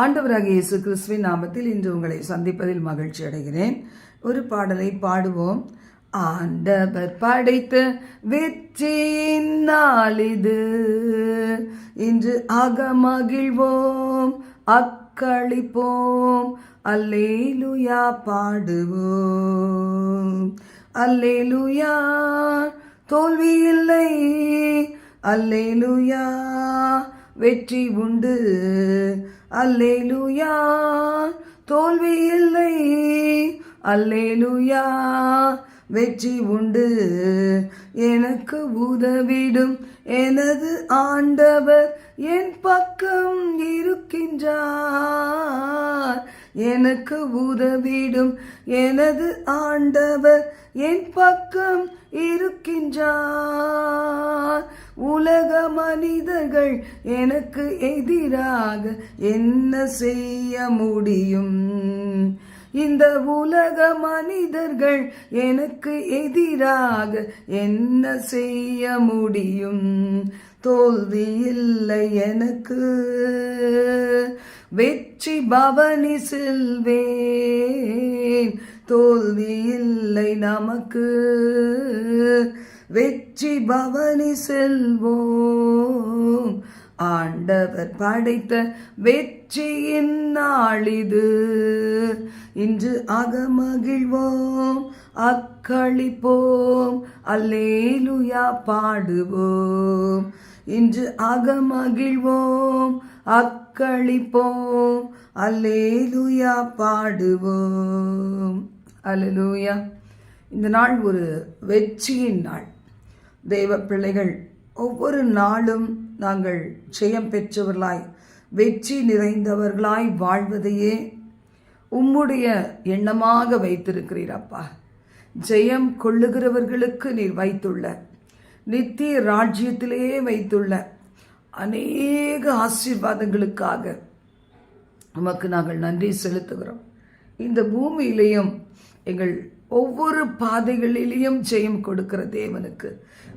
ஆண்டவராக இயேசு கிறிஸ்துவின் நாமத்தில் இன்று உங்களை சந்திப்பதில் மகிழ்ச்சி அடைகிறேன். ஒரு பாடலை பாடுவோம். ஆண்டவர் படைத்த வெற்றியின் நாளிது இன்று அகமகிழ்வோம் அக்களிப்போம் அல்லேலுயா பாடுவோம். அல்லேலுயா தோல்வி இல்லை. அல்லேலுயா வெற்றி உண்டு. அல்லேலுயா. தோல்வி இல்லை. அல்லேலுயா. வெற்றி உண்டு. எனக்கு உதவிடும் எனது ஆண்டவர் என் பக்கம் இருக்கின்றார். எனக்கு உதவிடும். எனது ஆண்டவர் என் பக்கம் இருக்கின்றார். உலக மனிதர்கள் எனக்கு எதிராக என்ன செய்ய முடியும்? இந்த உலக மனிதர்கள் எனக்கு எதிராக என்ன செய்ய முடியும்? தோல்வி இல்லை எனக்கு. வெற்றி பவனி செல்வேன். தோல்வி இல்லை நமக்கு. வெற்றி பவனி செல்வோம். ஆண்டவர் படைத்த வெற்றியின் நாளிது இன்று அகமகிழ்வோம் அக்களிப்போம் அல்லேலுயா பாடுவோம். இன்று அகமகிழ்வோம் அக் வாக்களிப்போம் அல்லேலுயா பாடுவோம். அல்லேலூயா. இந்த நாள் ஒரு வெற்றியின் நாள். தெய்வ பிள்ளைகள் ஒவ்வொரு நாளும் நாங்கள் ஜெயம் பெற்றவர்களாய் வெற்றி நிறைந்தவர்களாய் வாழ்வதையே உம்முடைய எண்ணமாக வைத்திருக்கிறீர் அப்பா. ஜெயம் கொள்ளுகிறவர்களுக்கு நீர் வைத்துள்ள நித்திய ராஜ்யத்திலேயே வைத்துள்ள அநேக ஆசீர்வாதங்களுக்காக உமக்கு நாங்கள் நன்றி செலுத்துகிறோம். இந்த பூமியிலையும் எங்கள் ஒவ்வொரு பாதைகளிலேயும் ஜெயம் கொடுக்கிற தேவனுக்கு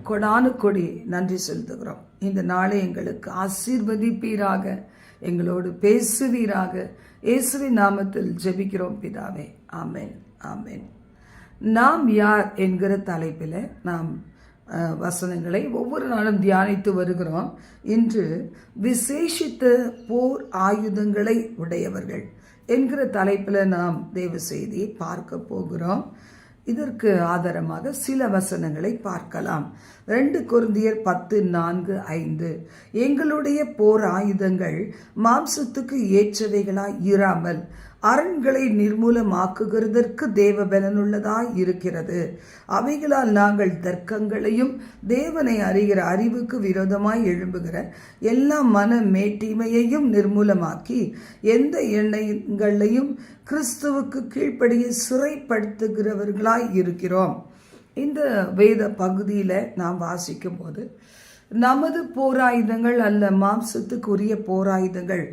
கொடானு கொடி நன்றி செலுத்துகிறோம். இந்த நாளை எங்களுக்கு ஆசீர்வதிப்பீராக எங்களோடு பேசுவீராக. இயேசுவின் நாமத்தில் ஜெபிக்கிறோம் பிதாவே. ஆமேன். ஆமேன். நாம் யார் என்கிற தலைப்பில் நாம் வசனங்களை ஒவ்வொரு நாளும் தியானித்து வருகிறோம். இன்று விசேஷித்த போர் ஆயுதங்களை உடையவர்கள் என்கிற தலைப்பில் நாம் தேவ செய்தி பார்க்க போகிறோம். இதற்கு ஆதாரமாக சில வசனங்களை பார்க்கலாம். ரெண்டு குருந்தியர் பத்து நான்கு ஐந்து. எங்களுடைய போர் ஆயுதங்கள் மாம்சத்துக்கு ஏற்றவைகளாய் இராமல் அரண்களை நிர்மூலமாக்குகிறதற்கு தேவ பலனுள்ளதாய் இருக்கிறது. அவைகளால் நாங்கள் தர்க்கங்களையும் தேவனை அறிகிற அறிவுக்கு விரோதமாய் எழும்புகிற எல்லா மன மேட்டிமையையும் நிர்மூலமாக்கி எந்த எண்ணங்களையும் கிறிஸ்துவுக்கு கீழ்ப்படிய சிறைப்படுத்துகிறவர்களாய் இருக்கிறோம். இந்த வேத பகுதியில் நாம் வாசிக்கும் போது நமது போராயுதங்கள் அல்ல மாம்சத்துக்குரிய போராயுதங்கள்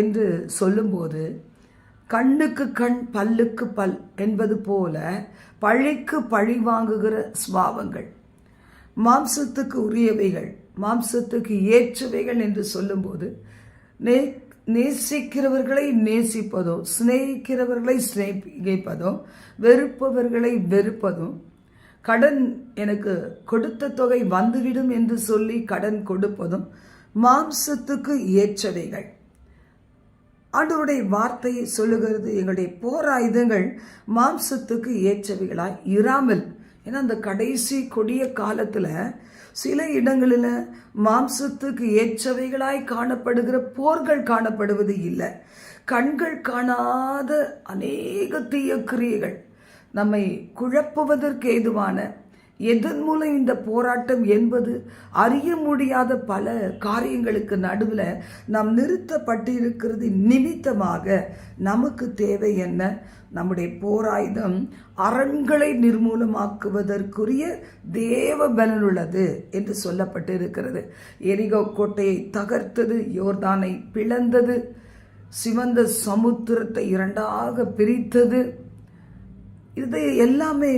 என்று சொல்லும்போது கண்ணுக்கு கண் பல்லுக்கு பல் என்பது போல பழிக்கு பழி வாங்குகிற சுவாவங்கள் மாம்சத்துக்கு உரியவைகள் மாம்சத்துக்கு ஏற்றவைகள் என்று சொல்லும்போது நே நேசிக்கிறவர்களை நேசிப்பதோ சிநேகிக்கிறவர்களை சிநேகிப்பதோ வெறுப்பவர்களை வெறுப்பதும் கடன் எனக்கு கொடுத்த தொகை வந்துவிடும் என்று சொல்லி கடன் கொடுப்பதும் மாம்சத்துக்கு ஏற்றவைகள். ஆண்டவருடைய வார்த்தையை சொல்லுகிறது. எங்களுடைய போராயுதங்கள் மாம்சத்துக்கு ஏற்றவைகளாய் இராமல். ஏன்னா அந்த கடைசி கொடிய காலத்தில் சில இடங்களில் மாம்சத்துக்கு ஏற்றவைகளாய் காணப்படுகிற போர்கள் காணப்படுவது இல்லை. கண்கள் காணாத அநேக தீய கிரியைகள் நம்மை குழப்புவதற்கு ஏதுவான எதன் மூலம் இந்த போராட்டம் என்பது அறிய முடியாத பல காரியங்களுக்கு நடுவில் நாம் நிறுத்தப்பட்டிருக்கிறது நிமித்தமாக நமக்கு தேவை என்ன? நம்முடைய போராயுதம் அரண்களை நிர்மூலமாக்குவதற்குரிய தேவ பலனுள்ளது என்று சொல்லப்பட்டு இருக்கிறது எரிகோ கோட்டையை தகர்த்தது யோர்தானை பிளந்தது சிவந்த சமுத்திரத்தை இரண்டாக பிரித்தது. இது எல்லாமே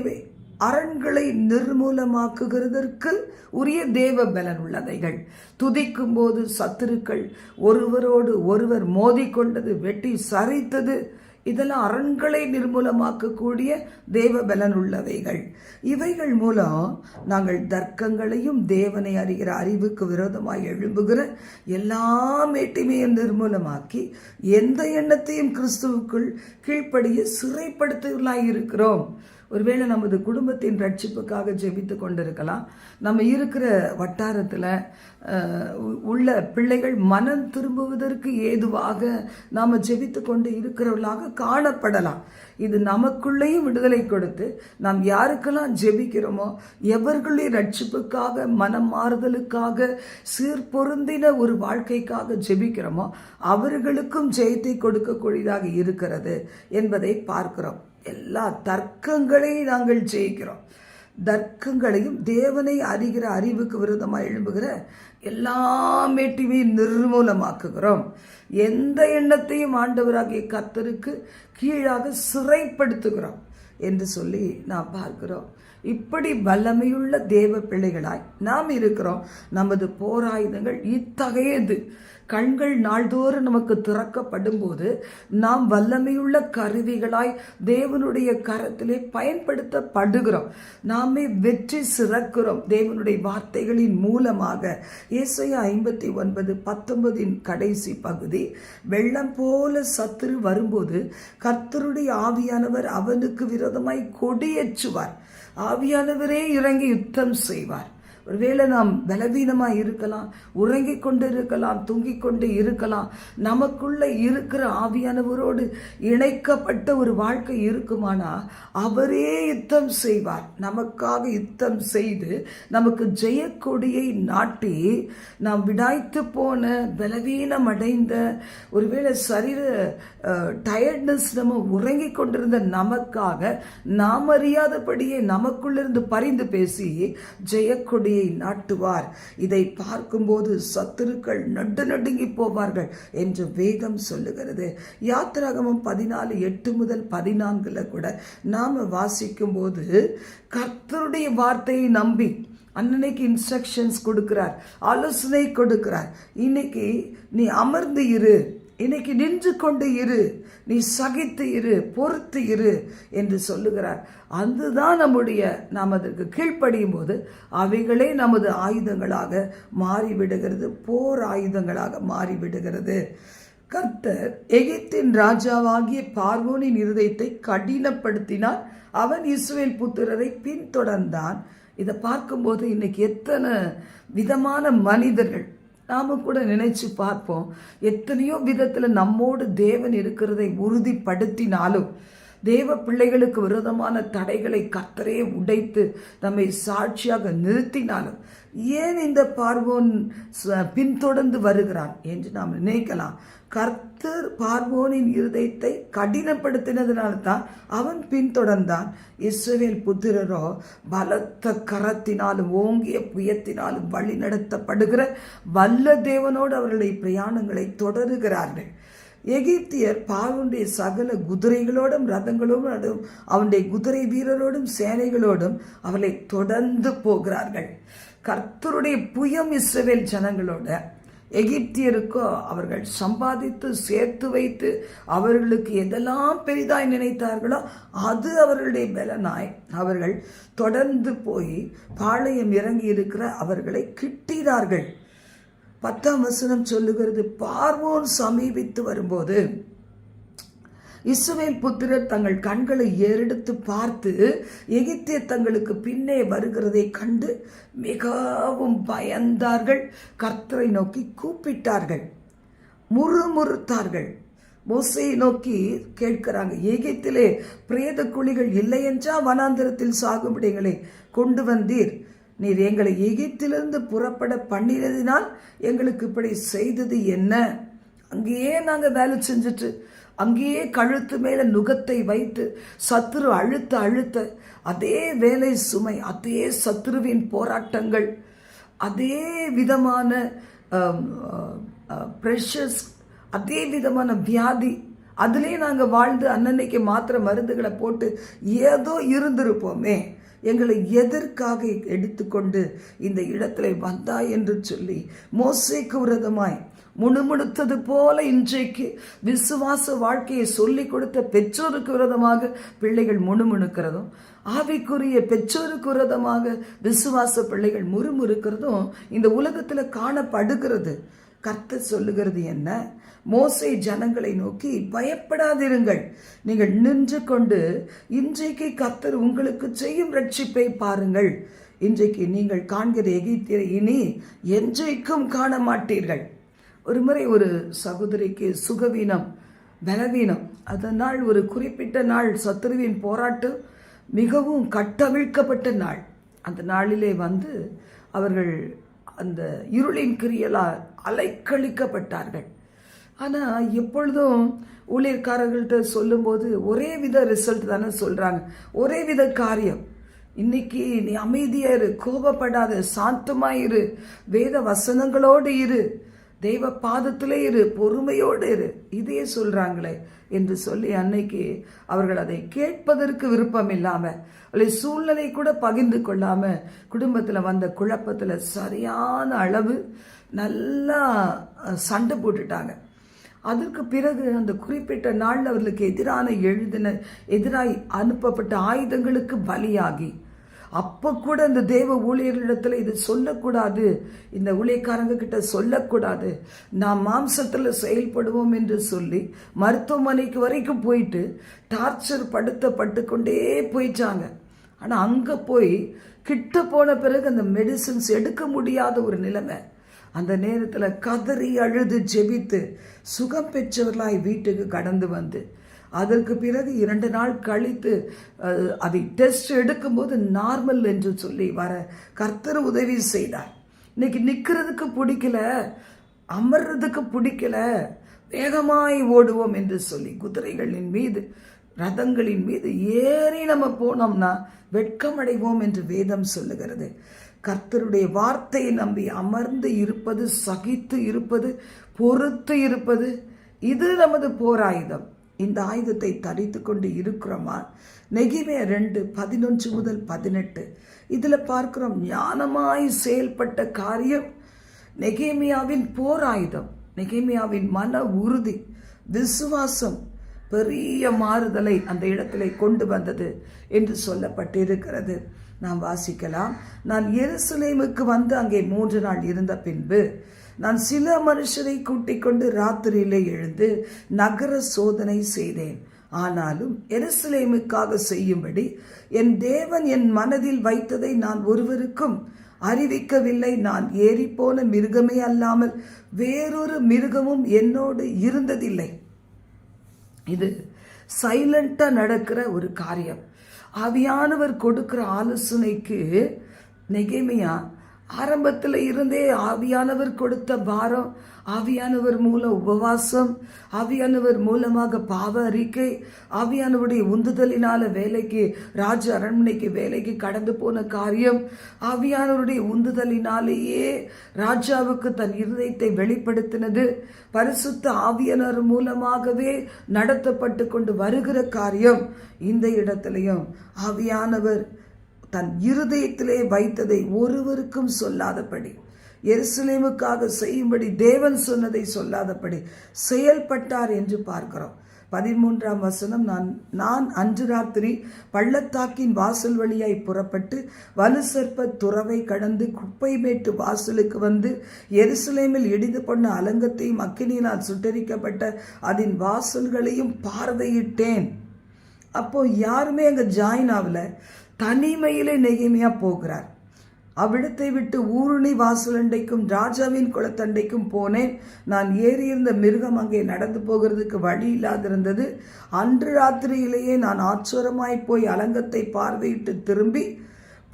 அரண்களை நிர்மூலமாக்குகிறதற்கு உரிய தேவ பலன் உள்ளதைகள். துதிக்கும் போது சத்துருக்கள் ஒருவரோடு ஒருவர் மோதிக்கொண்டது வெட்டி சரித்தது. இதெல்லாம் அரண்களை நிர்மூலமாக்கக்கூடிய தேவ பலன் உள்ளவைகள் இவைகள் மூலம் நாங்கள் தர்க்கங்களையும் தேவனை அறிகிற அறிவுக்கு விரோதமாக எழும்புகிற எல்லா மேட்டிமையும் நிர்மூலமாக்கி எந்த எண்ணத்தையும் கிறிஸ்துவுக்குள் கீழ்ப்படிய சிறைப்படுத்துகளாய் இருக்கிறோம். ஒருவேளை நமது குடும்பத்தின் ரட்சிப்புக்காக ஜெபித்து கொண்டிருக்கலாம். நம்ம இருக்கிற வட்டாரத்தில் உள்ள பிள்ளைகள் மனம் திரும்புவதற்கு ஏதுவாக நாம் ஜெபித்து கொண்டு இருக்கிறவர்களாக காணப்படலாம். இது நமக்குள்ளேயும் விடுதலை கொடுத்து நாம் யாருக்கெல்லாம் ஜெபிக்கிறோமோ எவர்களே ரட்சிப்புக்காக மனம் மாறுதலுக்காக சீர்பொருந்தின ஒரு வாழ்க்கைக்காக ஜெபிக்கிறோமோ அவர்களுக்கும் ஜெயத்தை கொடுக்கக்கூடியதாக இருக்கிறது என்பதை பார்க்கிறோம். எல்லா தர்க்கங்களையும் நாங்கள் ஜெயிக்கிறோம். தர்க்கங்களையும் தேவனை அறிகிற அறிவுக்கு விரோதமாக எழும்புகிற எல்லா மேட்டிமையும் நிர்மூலமாக்குகிறோம். எந்த எண்ணத்தையும் ஆண்டவராகிய கத்தருக்கு கீழாக சிறைப்படுத்துகிறோம் என்று சொல்லி நாம் பார்க்கிறோம். இப்படி வல்லமையுள்ள தேவ பிள்ளைகளாய் நாம் இருக்கிறோம். நமது போராயுதங்கள் இத்தகையது. கண்கள் நாள்தோறும் நமக்கு திறக்கப்படும் போது நாம் வல்லமையுள்ள கருவிகளாய் தேவனுடைய கரத்திலே பயன்படுத்தப்படுகிறோம். நாமே வெற்றி சிறக்கிறோம் தேவனுடைய வார்த்தைகளின் மூலமாக. இயேசையா ஐம்பத்தி ஒன்பது பத்தொன்பதின் கடைசி பகுதி. வெள்ளம் போல சத்துரு வரும்போது கர்த்தருடைய ஆவியானவர் அவனுக்கு விரோதமாய் கொடியேற்றுவார். ஆவியானவரே இறங்கி யுத்தம் செய்வார். ஒருவேளை நாம் பலவீனமாக இருக்கலாம் உறங்கிக் கொண்டு இருக்கலாம் தூங்கிக் கொண்டு இருக்கலாம் நமக்குள்ள இருக்கிற ஆவியானவரோடு இணைக்கப்பட்ட ஒரு வாழ்க்கை இருக்குமானா அவரே யுத்தம் செய்வார். நமக்காக யுத்தம் செய்து நமக்கு ஜெயக்கொடியை நாட்டி நாம் விடாய்த்து போன பலவீனம் அடைந்த ஒருவேளை சரீர டயர்ட்னஸ் நம்ம உறங்கி கொண்டிருந்த நமக்காக நாம் அறியாதபடியே நமக்குள்ளிருந்து பரிந்து பேசி ஜெயக்கொடி கொடியை நாட்டுவார். இதை பார்க்கும்போது சத்துருக்கள் நடு நடுங்கி போவார்கள் என்று வேகம் சொல்லுகிறது. யாத்திராகமம் பதினாலு எட்டு முதல் பதினான்குல கூட நாம் வாசிக்கும் போது கர்த்தருடைய வார்த்தையை நம்பி அன்னன்னைக்கு இன்ஸ்ட்ரக்ஷன்ஸ் கொடுக்கிறார் ஆலோசனை கொடுக்கிறார். இன்னைக்கு நீ அமர்ந்து இரு. இன்னைக்கு நின்று கொண்டு இரு. நீ சகித்து இரு பொறுத்து இரு என்று சொல்லுகிறார். அதுதான் நம்முடைய நாம் அதற்கு கீழ்ப்படியும் போது அவைகளே நமது ஆயுதங்களாக மாறிவிடுகிறது போர் ஆயுதங்களாக மாறிவிடுகிறது. கர்த்தர் எகிப்தின் ராஜாவாகிய பார்வோனின் இருதயத்தை கடினப்படுத்தினார். அவன் இஸ்ரேல் புத்திரரை பின்தொடர்ந்தான். இதை பார்க்கும்போது இன்னைக்கு எத்தனை விதமான மனிதர்கள் நாம் கூட நினைச்சு பார்ப்போம். எத்தனையோ விதத்தில் நம்மோடு தேவன் இருக்கிறதை உறுதிப்படுத்தினாலும் தேவ பிள்ளைகளுக்கு விரோதமான தடைகளை கத்தரே உடைத்து நம்மை சாட்சியாக நிறுத்தினாலும் ஏன் இந்த பார்வோன் பின்தொடர்ந்து வருகிறான் என்று நாம் நினைக்கலாம். கர்த்தர் பார்வோனின் இருதயத்தை கடினப்படுத்தினதுனால தான் அவன் பின்தொடர்ந்தான். இஸ்ரவேல் புத்திரரோ பலத்த கரத்தினாலும் ஓங்கிய புயத்தினாலும் வழி நடத்தப்படுகிற வல்ல தேவனோடு அவர்களுடைய பிரயாணங்களை தொடருகிறார்கள். எகிப்தியர் பார்வனுடைய சகல குதிரைகளோடும் ரதங்களோடும் அவனுடைய குதிரை வீரரோடும் சேனைகளோடும் அவளை தொடர்ந்து போகிறார்கள். கர்த்தருடைய புயம் இஸ்ரவேல் ஜனங்களோட எகிப்தியருக்கோ அவர்கள் சம்பாதித்து சேர்த்து வைத்து அவர்களுக்கு எதெல்லாம் பெரிதாய் நினைத்தார்களோ அது அவர்களுடைய பலனாய். அவர்கள் தொடர்ந்து போய் பாளையம் இறங்கி இருக்கிற அவர்களை கிட்டினார்கள். பத்தாம் வசனம் சொல்லுகிறது பார்வோன் சமீபித்து வரும்போது இஸ்ரவேல் புத்திரர் தங்கள் கண்களை ஏறெடுத்து பார்த்து எகிப்திய தங்களுக்கு பின்னே வருகிறதை கண்டு மிகவும் பயந்தார்கள். கர்த்தரை நோக்கி கூப்பிட்டார்கள். முறுமுறுத்தார்கள். மோசையை நோக்கி கேட்கிறாங்க ஏகத்திலே பிரேத குழிகள் இல்லையென்றா வனாந்திரத்தில் சாகுபடிகளை கொண்டு வந்தீர். நீர் எங்களை எகிப்திலிருந்து புறப்பட பண்ணினதினால் எங்களுக்கு இப்படி செய்தது என்ன? அங்கேயே நாங்கள் வேலை செஞ்சுட்டு அங்கேயே கழுத்து மேலே நுகத்தை வைத்து சத்துரு அழுத்த அழுத்த அதே வேலை சுமை அதே சத்துருவின் போராட்டங்கள் அதே விதமான ப்ரெஷர்ஸ் அதே விதமான வியாதி. அதுலேயே நாங்கள் வாழ்ந்து அன்னன்னைக்கு மாத்திர மருந்துகளை போட்டு ஏதோ இருந்திருப்போமே எங்களை எதற்காக எடுத்துக்கொண்டு இந்த இடத்துல வந்தா என்று சொல்லி மோசைக்கு விரதமாய் முணுமுணுத்தது போல இன்றைக்கு விசுவாச வாழ்க்கையை சொல்லிக் கொடுத்த பெற்றோருக்கு விரதமாக பிள்ளைகள் முணுமுணுக்கிறதும் ஆவிக்குரிய பெற்றோருக்கு விரதமாக விசுவாச பிள்ளைகள் முறுமுறுக்கிறதும் இந்த உலகத்தில் காணப்படுகிறது. கர்த்தர் சொல்லுகிறது என்ன? மோசை ஜனங்களை நோக்கி பயப்படாதிருங்கள். நீங்கள் நின்று கொண்டு இன்றைக்கு கர்த்தர் உங்களுக்கு செய்யும் ரட்சிப்பை பாருங்கள். இன்றைக்கு நீங்கள் காண்கிற எகித்திரை இனி என்றைக்கும் காண மாட்டீர்கள் ஒரு முறை ஒரு சகோதரிக்கு சுகவீனம் பலவீனம் அதனால் ஒரு குறிப்பிட்ட நாள் சத்துருவின் போராட்டம் மிகவும் கட்டவிழ்க்கப்பட்ட நாள். அந்த நாளிலே வந்து அவர்கள் அந்த இருளின் கிரியலால் அலைக்கழிக்கப்பட்டார்கள். ஆனால் எப்பொழுதும் ஊழியர்காரர்கள்ட்ட சொல்லும்போது ஒரே வித ரிசல்ட் தானே சொல்கிறாங்க ஒரே வித காரியம். இன்னைக்கு நீ அமைதியாக இரு கோபப்படாத சாந்தமாக இரு வேத வசனங்களோடு இரு தெய்வ பாதத்திலே இரு பொறுமையோடு இரு. இதையே சொல்கிறாங்களே என்று சொல்லி அன்னைக்கு அவர்கள் அதை கேட்பதற்கு விருப்பம் இல்லாமல் அல்லது சூழ்நிலை கூட பகிர்ந்து கொள்ளாமல் குடும்பத்தில் வந்த குழப்பத்தில் சரியான அளவு நல்லா சண்டை போட்டுட்டாங்க. அதற்கு பிறகு அந்த குறிப்பிட்ட நாள் அவர்களுக்கு எதிரான எழுதின எதிராய் அனுப்பப்பட்ட ஆயுதங்களுக்கு பலியாகி அப்போ கூட இந்த தேவ ஊழியர்களிடத்தில் இது சொல்லக்கூடாது. இந்த ஊழியக்காரங்க கிட்ட சொல்லக்கூடாது. நாம் மாம்சத்தில் செயல்படுவோம் என்று சொல்லி மருத்துவமனைக்கு வரைக்கும் போயிட்டு டார்ச்சர் படுத்தப்பட்டு கொண்டே போயிட்டாங்க. ஆனால் அங்கே போய் கிட்ட போன பிறகு அந்த மெடிசின்ஸ் எடுக்க முடியாத ஒரு நிலைமை. அந்த நேரத்தில் கதறி அழுது ஜெபித்து சுகம் பெற்றவர்களாய் வீட்டுக்கு கடந்து வந்து அதற்கு பிறகு இரண்டு நாள் கழித்து அதை டெஸ்ட் எடுக்கும்போது நார்மல் என்று சொல்லி வர கர்த்தர் உதவி செய்தார். இன்னைக்கு நிற்கிறதுக்கு பிடிக்கல அமர்றதுக்கு பிடிக்கல வேகமாய் ஓடுவோம் என்று சொல்லி குதிரைகளின் மீது ரதங்களின் மீது ஏறி நம்ம போனோம்னா வெட்கமடைவோம் என்று வேதம் சொல்லுகிறது. கர்த்தருடைய வார்த்தையை நம்பி அமர்ந்து இருப்பது சகித்து இருப்பது பொறுத்து இருப்பது இது நமது போராயுதம். இந்த ஆயுதத்தை தரித்து கொண்டு இருக்கிறோமா நெகிமே ரெண்டு பதினொன்று முதல் பதினெட்டு. இதில் பார்க்கிறோம் ஞானமாய் செயல்பட்ட காரியம் நெகேமியாவின் போர் ஆயுதம் நெகேமியாவின் மன உறுதி விசுவாசம் பெரிய மாறுதலை அந்த இடத்திலே கொண்டு வந்தது என்று சொல்லப்பட்டிருக்கிறது. நாம் வாசிக்கலாம். நான் எருசலேமுக்கு வந்து அங்கே மூன்று நாள் இருந்த பின்பு நான் சில மனுஷரை கூட்டிக் கொண்டு ராத்திரியிலே எழுந்து நகர சோதனை செய்தேன். ஆனாலும் எருசலேமுக்காக செய்யும்படி என் தேவன் என் மனதில் வைத்ததை நான் ஒருவருக்கும் அறிவிக்கவில்லை. நான் ஏறிப்போன மிருகமே அல்லாமல் வேறொரு மிருகமும் என்னோடு இருந்ததில்லை. இது சைலண்டா நடக்கிற ஒரு காரியம். ஆவியானவர் கொடுக்கிற ஆலோசனைக்கு நெகேமையா ஆரம்பத்தில் இருந்தே ஆவியானவர் கொடுத்த பாரம் ஆவியானவர் மூலம் உபவாசம் ஆவியானவர் மூலமாக பாவ அறிக்கை ஆவியானவருடைய உந்துதலினால வேலைக்கு ராஜ அரண்மனைக்கு வேலைக்கு கடந்து போன காரியம் ஆவியானவருடைய உந்துதலினாலேயே ராஜாவுக்கு தன் இருதயத்தை வெளிப்படுத்தினது. பரிசுத்த ஆவியானவர் மூலமாகவே நடத்தப்பட்டு கொண்டு வருகிற காரியம் இந்த இடத்திலையும். ஆவியானவர் தன் இருதயத்திலே வைத்ததை ஒருவருக்கும் சொல்லாதபடி எருசலேமுக்காக செய்யும்படி தேவன் சொன்னதை சொல்லாதபடி செயல்பட்டார் என்று பார்க்கிறோம். பதிமூன்றாம் வசனம் நான் நான் அன்று ராத்திரி பள்ளத்தாக்கின் வாசல் வழியாய் புறப்பட்டு வலுசற்ப துறவை கடந்து குப்பை மேட்டு வாசலுக்கு வந்து எருசலேமில் இடிந்து பண்ண அலங்கத்தையும் அக்கினியினால் சுட்டரிக்கப்பட்ட அதன் வாசல்களையும் பார்வையிட்டேன். அப்போ யாருமே அங்கே ஜாயின் ஆகலை. தனிமையிலே நெகிமையா போகிறார். அவ்விடத்தை விட்டு ஊருணி வாசலண்டைக்கும் ராஜாவின் குளத்தண்டைக்கும் போனேன். நான் ஏறியிருந்த மிருகம் அங்கே நடந்து போகிறதுக்கு வழி இல்லாதிருந்தது. அன்று ராத்திரியிலேயே நான் ஆச்சரமாய் போய் அலங்கத்தை பார்வையிட்டு திரும்பி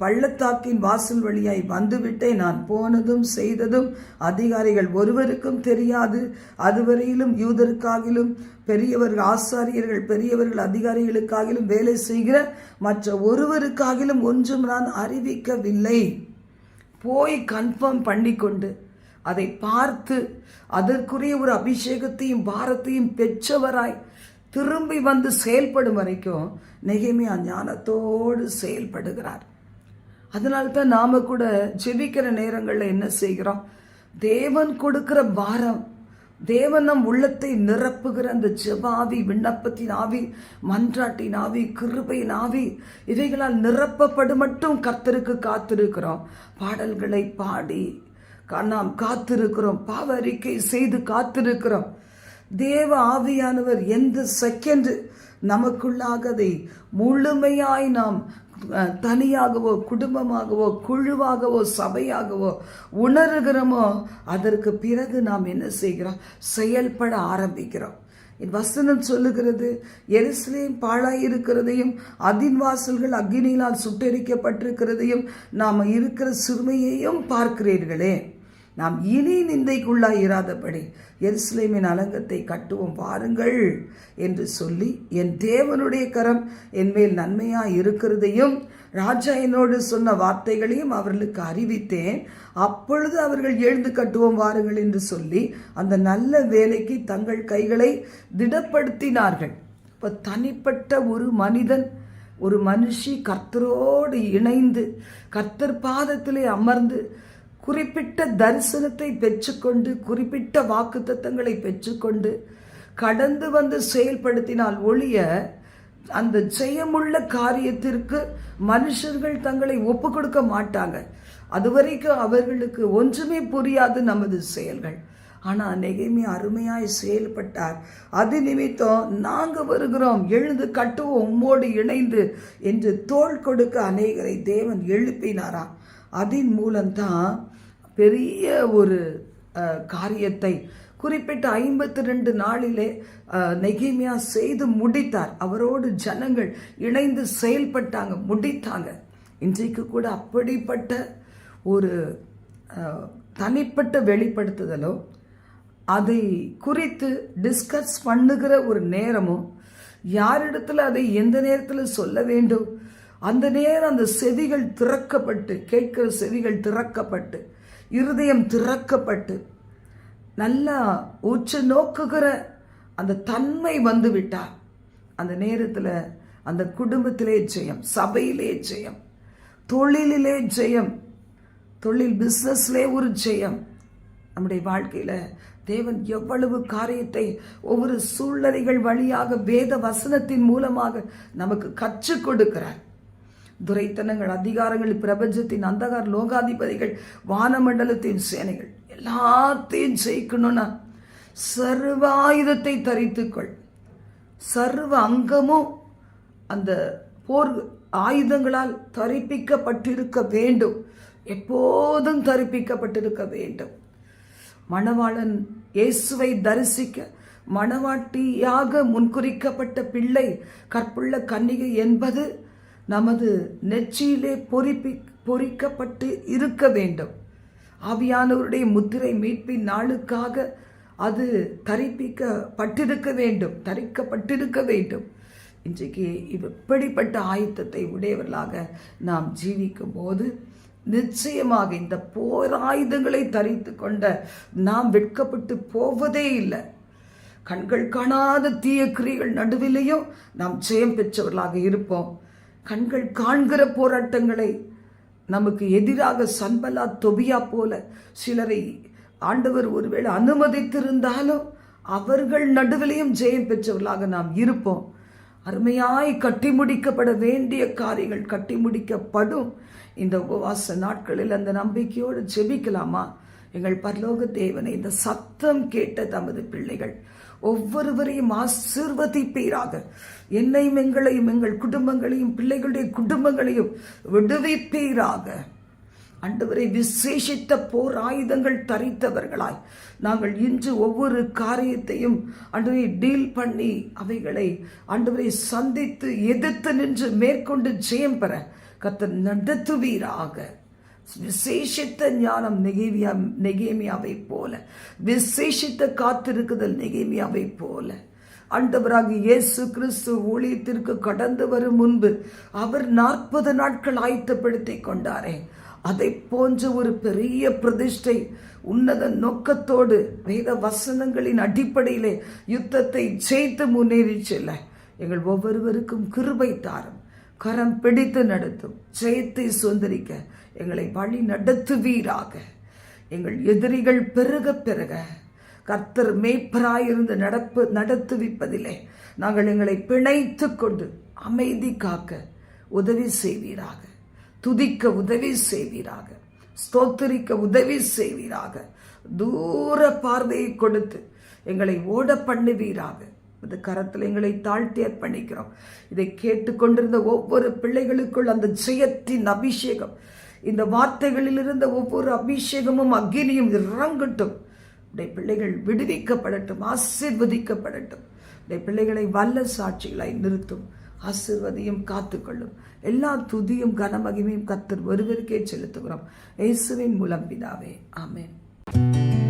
பள்ளத்தாக்கின் வாசல் வழியாய் வந்துவிட்டே நான் போனதும் செய்ததும் அதிகாரிகள் ஒருவருக்கும் தெரியாது. அதுவரையிலும் யூதருக்காகிலும் பெரியவர்கள் ஆசாரியர்கள் பெரியவர்கள் அதிகாரிகளுக்காகிலும் வேலை செய்கிற மற்ற ஒருவருக்காகிலும் ஒன்றும் நான் அறிவிக்கவில்லை. போய் கன்ஃபார்ம் பண்ணிக்கொண்டு அதை பார்த்து அதற்குரிய ஒரு அபிஷேகத்தையும் பாரத்தையும் பெற்றவராய் திரும்பி வந்து செயல்படும் வரைக்கும் நெகேமியா ஞானத்தோடு செயல்படுகிறார். அதனால தான் கூட ஜெபிக்கிற நேரங்களில் என்ன செய்கிறோம்? தேவன் கொடுக்கிற பாரம் தேவன் நம் உள்ளத்தை நிரப்புகிற அந்த ஜெபாவி விண்ணப்பத்தின் ஆவி மன்றாட்டின் ஆவி கிருபையின் ஆவி இவைகளால் நிரப்பப்படு மட்டும் கர்த்தருக்கு காத்திருக்கிறோம். பாடல்களை பாடி நாம் காத்திருக்கிறோம். பாவ அறிக்கை செய்து காத்திருக்கிறோம். தேவ ஆவியானவர் எந்த செகண்ட் நமக்குள்ளாக அதை முழுமையாய் நாம் தனியாகவோ குடும்பமாகவோ குழுவாகவோ சபையாகவோ உணர்கிறோமோ அதற்கு பிறகு நாம் என்ன செய்கிறோம்? செயல்பட ஆரம்பிக்கிறோம். என் வசனம் சொல்லுகிறது எருசலேம் பாழாயிருக்கிறதையும் அதின் வாசல்கள் அக்னியினால் சுட்டெரிக்கப்பட்டிருக்கிறதையும் நாம் இருக்கிற சிறுமையையும் பார்க்கிறீர்களே. நாம் இனி நிந்தைக்குள்ளாய் இராதபடி எருசலேமின் அலங்கத்தை கட்டுவோம் பாருங்கள் என்று சொல்லி என் தேவனுடைய கரம் என் மேல் நன்மையாக இருக்கிறதையும் ராஜா என்னோடு சொன்ன வார்த்தைகளையும் அவர்களுக்கு அறிவித்தேன். அப்பொழுது அவர்கள் எழுந்து கட்டுவோம் வாருங்கள் என்று சொல்லி அந்த நல்ல வேலைக்கு தங்கள் கைகளை திடப்படுத்தினார்கள். இப்போ தனிப்பட்ட ஒரு மனிதன் ஒரு மனுஷி கர்த்தரோடு இணைந்து கர்த்தர் பாதத்திலே அமர்ந்து குறிப்பிட்ட தரிசனத்தை பெற்றுக்கொண்டு குறிப்பிட்ட வாக்குத்தத்தங்களை பெற்றுக்கொண்டு கடந்து வந்து செயல்படுத்தினால் ஒழிய அந்த ஜெயமுள்ள காரியத்திற்கு மனுஷர்கள் தங்களை ஒப்பு கொடுக்க மாட்டாங்க. அதுவரைக்கும் அவர்களுக்கு ஒன்றுமே புரியாது நமது செயல்கள். ஆனால் நெகைமை அருமையாய் செயல்பட்டார். அது நிமித்தம் நாங்கள் வருகிறோம் எழுந்து கட்டுவோம் உம்மோடு இணைந்து என்று தோள் கொடுக்க அநேகரை தேவன் எழுப்பினாராம். அதன் மூலம்தான் பெரிய ஒரு காரியத்தை குறிப்பிட்ட ஐம்பத்தி ரெண்டு நாளிலே நெகிமியா செய்து முடித்தார். அவரோடு ஜனங்கள் இணைந்து செயல்பட்டாங்க முடித்தாங்க. இன்றைக்கு கூட அப்படிப்பட்ட ஒரு தனிப்பட்ட வெளிப்படுத்துதலோ அதை குறித்து டிஸ்கஸ் பண்ணுகிற ஒரு நேரமும் யாரிடத்துல அதை எந்த நேரத்தில் சொல்ல வேண்டும்? அந்த நேரம் அந்த செவிகள் திறக்கப்பட்டு கேட்கிற செவிகள் திறக்கப்பட்டு இருதயம் திறக்கப்பட்டு நல்லா உற்று நோக்குகிற அந்த தன்மை வந்து விட்டார் அந்த நேரத்தில் அந்த குடும்பத்திலே ஜெயம் சபையிலே ஜெயம் தொழிலிலே ஜெயம் தொழில் பிஸ்னஸ்லே ஒரு ஜெயம். நம்முடைய வாழ்க்கையில் தேவன் எவ்வளவு காரியத்தை ஒவ்வொரு சூழ்நிலைகள் வழியாக வேத வசனத்தின் மூலமாக நமக்கு கற்றுக் கொடுக்கிறார். துரைத்தனங்கள் அதிகாரங்கள் பிரபஞ்சத்தின் அந்தகார லோகாதிபதிகள் வானமண்டலத்தின் சேனைகள் எல்லாத்தையும் ஜெயிக்கணும்னா சர்வ ஆயுதத்தை தரித்துக்கொள். சர்வ அங்கமும் அந்த போர் ஆயுதங்களால் தரிப்பிக்கப்பட்டிருக்க வேண்டும். எப்போதும் தரிப்பிக்கப்பட்டிருக்க வேண்டும். மணவாளன் இயேசுவை தரிசிக்க மணவாட்டியாக முன்குறிக்கப்பட்ட பிள்ளை கற்புள்ள கன்னிகை என்பது நமது நெற்றியிலே பொறிப்பி பொறிக்கப்பட்டு இருக்க வேண்டும். ஆவியானவருடைய முத்திரை மீட்பின் நாளுக்காக அது தரிப்பிக்கப்பட்டிருக்க வேண்டும் தரிக்கப்பட்டிருக்க வேண்டும். இன்றைக்கு இப்படிப்பட்ட ஆயுத்தத்தை உடையவர்களாக நாம் ஜீவிக்கும் போது நிச்சயமாக இந்த போராயுதங்களை தரித்து கொண்ட நாம் வெட்கப்பட்டு போவதே இல்லை. கண்கள் காணாத தீய கிரிகள் நடுவிலையும் நாம் ஜெயம் பெற்றவர்களாக இருப்போம். கண்கள் காண்கிற போராட்டங்களை நமக்கு எதிராக சன்பலா தொபியா போல சிலரை ஆண்டவர் ஒருவேளை அனுமதித்திருந்தாலும் அவர்கள் நடுவிலையும் ஜெயம் பெற்றவர்களாக நாம் இருப்போம். அருமையாய் கட்டி முடிக்கப்பட வேண்டிய காரியங்கள் கட்டி முடிக்கப்படும். இந்த உபவாச நாட்களில் அந்த நம்பிக்கையோடு ஜெபிக்கலாமா? எங்கள் பரலோக தேவனை இந்த சத்தம் கேட்ட தமது பிள்ளைகள். ஒவ்வொருவரையும் ஆசீர்வதிப்பீராக. என்னையும் எங்களையும் எங்கள் குடும்பங்களையும் பிள்ளைகளுடைய குடும்பங்களையும் விடுவிப்பீராக. அண்டவரை விசேஷித்த போர் ஆயுதங்கள் தரித்தவர்களாய். நாங்கள் இன்று ஒவ்வொரு காரியத்தையும் அன்றுவரை டீல் பண்ணி அவைகளை ஆண்டவரை சந்தித்து எதிர்த்து நின்று மேற்கொண்டு ஜெயம் பெற கத்தர் நடத்துவீராக. விசேஷித்த ஞானம் நெகேமியா நெகேமியாவை போல. விசேஷித்த காத்திருக்குதல் நெகேமியாவை போல. ஆண்டவராக இயேசு கிறிஸ்து ஊழியத்திற்கு கடந்து வரும் முன்பு அவர் நாற்பது நாட்கள் ஆயத்தப்படுத்தி கொண்டாரே. அதை போன்ற ஒரு பெரிய பிரதிஷ்டை உன்னத நோக்கத்தோடு வேத வசனங்களின் அடிப்படையிலே யுத்தத்தை ஜெயித்து முன்னேறி செல்ல எங்கள் ஒவ்வொருவருக்கும் கிருபை தாரும். கரம் பிடித்து நடத்தும். ஜெயத்தை சுதந்திரிக்க எங்களை வழி நடத்துவீராக. எங்கள் எதிரிகள் பெருக பெருக. கர்த்தர் மேய்ப்பராயிருந்து நடப்பு நடத்துவிப்பதிலே நாங்கள் எங்களை பிணைத்து கொண்டு அமைதி காக்க உதவி செய்வீராக. துதிக்க உதவி செய்வீராக. ஸ்தோத்திரிக்க உதவி செய்வீராக. தூர பார்வையை கொடுத்து எங்களை ஓட பண்ணுவீராக. இந்த கரத்தில் எங்களை தாழ்த்தி அர்ப்பணிக்கிறோம். இதை கேட்டுக்கொண்டிருந்த ஒவ்வொரு பிள்ளைகளுக்குள் அந்த ஜெயத்தின் அபிஷேகம் இந்த வார்த்தைகளில் இருந்த ஒவ்வொரு அபிஷேகமும் அக்னியும் இறங்கட்டும். உடைய பிள்ளைகள் விடுவிக்கப்படட்டும் ஆசிர்வதிக்கப்படட்டும். உடைய பிள்ளைகளை வல்ல சாட்சிகளாய் நிறுத்தும் ஆசிர்வதியும் காத்துக்கொள்ளும். எல்லா துதியும் கனமகிமையும் கத்தர் ஒருவருக்கே செலுத்துகிறோம். இயேசுவின் மூலம் பிதாவே ஆமேன்.